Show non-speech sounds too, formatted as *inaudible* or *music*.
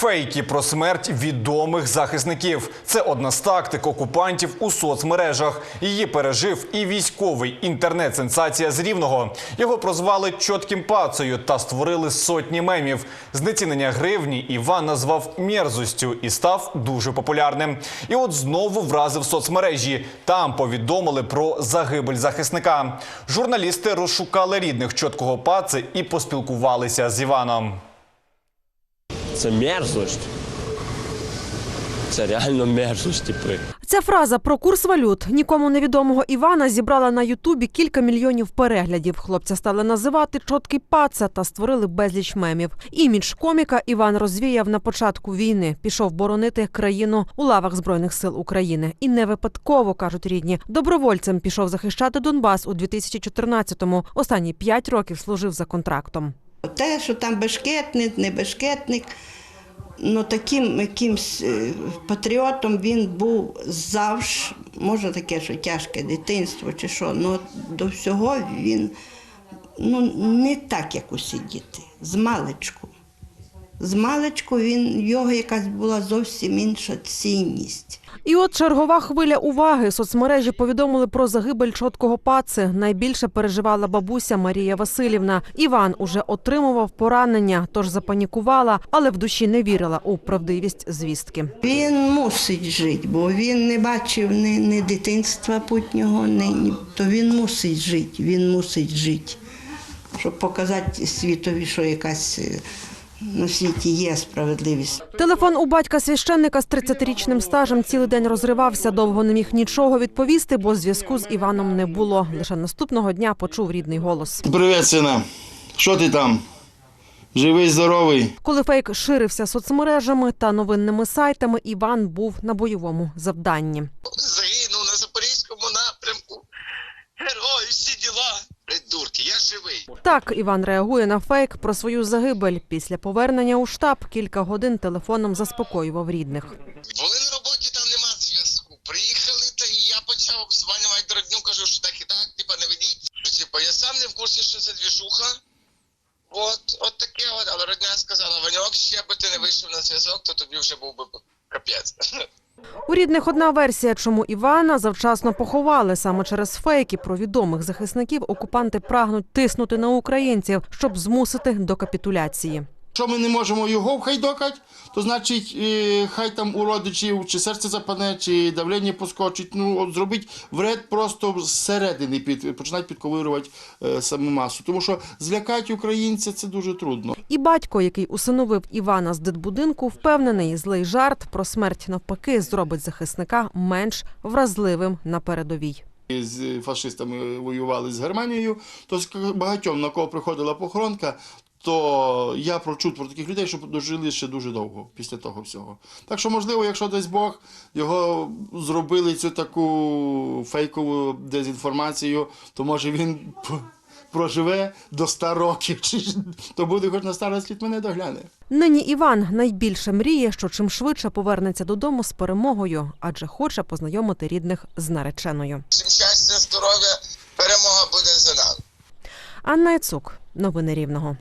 Фейки про смерть відомих захисників. Це одна з тактик окупантів у соцмережах. Її пережив і військовий інтернет-сенсація з Рівного. Його прозвали чотким пацею та створили сотні мемів. Знецінення гривні Іван назвав мерзостю і став дуже популярним. І от знову вразив соцмережі. Там повідомили про загибель захисника. Журналісти розшукали рідних чоткого паци і поспілкувалися з Іваном. Це мерзость. Це реально мерзость, типи. Ця фраза про курс валют нікому невідомого Івана зібрала на Ютубі кілька мільйонів переглядів. Хлопця стали називати чоткий паца та створили безліч мемів. Імідж коміка Іван розвіяв на початку війни. Пішов боронити країну у лавах збройних сил України. І не випадково кажуть рідні. Добровольцем пішов захищати Донбас у 2014-му. Останні п'ять років служив за контрактом. Те, що там бешкетник, не бешкетник, ну таким якимсь е, патріотом він був завжди, може таке, що тяжке дитинство чи що, але до всього він ну, не так, як усі діти, з маличку. З маличку він, його якась була зовсім інша цінність. І от чергова хвиля уваги. Соцмережі повідомили про загибель чоткого паци. Найбільше переживала бабуся Марія Васильівна. Іван уже отримував поранення, тож запанікувала, але в душі не вірила у правдивість звістки. Він мусить жити, бо він не бачив ні, ні дитинства путнього, ні, то він мусить жити, він мусить жити, щоб показати світові, що якась е, на світі є справедливість. Телефон у батька священника з 30-річним стажем цілий день розривався. Довго не міг нічого відповісти, бо зв'язку з Іваном не було. Лише наступного дня почув рідний голос. Привіт, сина. Що ти там? Живий, здоровий? Коли фейк ширився соцмережами та новинними сайтами, Іван був на бойовому завданні. Живий. Так Іван реагує на фейк про свою загибель. Після повернення у штаб кілька годин телефоном заспокоював рідних. Були на роботі, там нема зв'язку. Приїхали, та і я почав обзванювати родню, кажу, що так і так, типа не ведіть. Що, типа, я сам не в курсі, що це двіжуха. От, от таке от, але родня сказала, Ваньок, ще би ти не вийшов на зв'язок, то тобі вже був би капець. *laughs* У рідних одна версія, чому Івана завчасно поховали саме через фейки про відомих захисників. Окупанти прагнуть тиснути на українців, щоб змусити до капітуляції. Що ми не можемо його вхайдокати, то значить, е, хай там у родичів чи серце запане, чи давлення поскочить. Ну, от зробить вред просто зсередини, під, починають підковирювати е, саму масу. Тому що злякати українця це дуже трудно. І батько, який усиновив Івана з дитбудинку, впевнений, злий жарт про смерть навпаки зробить захисника менш вразливим на передовій. З фашистами воювали з Германією, то багатьом на кого приходила похоронка, то я прочув про таких людей, що дожили ще дуже довго після того всього. Так що, можливо, якщо десь Бог його зробили цю таку фейкову дезінформацію, то може він проживе до 100 років, чи то буде хоч на старость літ мене догляне. Нині Іван найбільше мріє, що чим швидше повернеться додому з перемогою, адже хоче познайомити рідних з нареченою. Всім щастя, здоров'я, перемога буде за нами. Анна Яцук, новини Рівного.